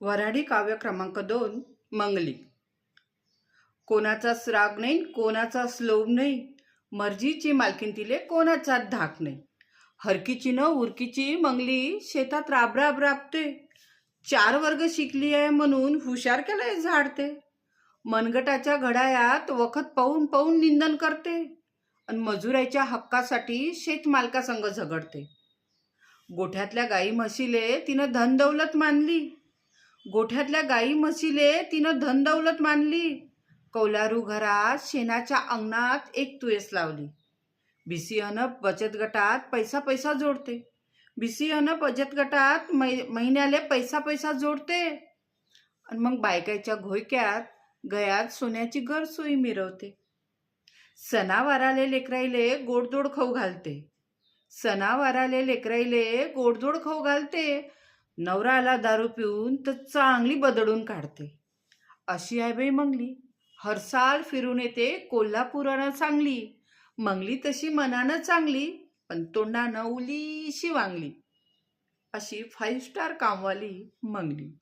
वऱ्हाडी काव्य क्रमांक दोन मंगली. कोणाचाच राग नाही कोणाचा स्लोभ नाही मर्जीची मालकीन तिले कोणाचा धाक नाही. हरकीची न उरकीची मंगली शेतात राबराब राबते. चार वर्ग शिकली आहे म्हणून हुशार केलंय झाडते. मनगटाच्या घडायात वखत पाहून पाहून निंदन करते. आणि मजुराच्या हक्कासाठी शेतमालकासंग झगडते. गोठ्यातल्या गाई म्हशीले तिनं धनदौलत मानली. गोठ्यातल्या गाई म्हशीले तिनं धन दौलत मानली. कौलारू घरात शेणाच्या अंगणात एक तुळस लावली. बीसीएनं बचत गटात पैसा पैसा जोडते. बीसीएनं बचत गटात मै महिन्याले पैसा पैसा जोडते. आणि मग बायकाच्या घोयक्यात गयात सोन्याची गरसोई मिरवते. सणावाराले लेकराईले गोडदोड खाऊ घालते. सणावाराले लेकराईले गोडदोड खाऊ घालते. नवराला दारू पिऊन तर चांगली बदडून काढते. अशी आहे बाई मंगली हरसाल फिरून येते कोल्हापुरानं चांगली मंगली तशी मनानं चांगली पण तोंडानं उलीशी वांगली. अशी फाईव्ह स्टार कामवाली मंगली.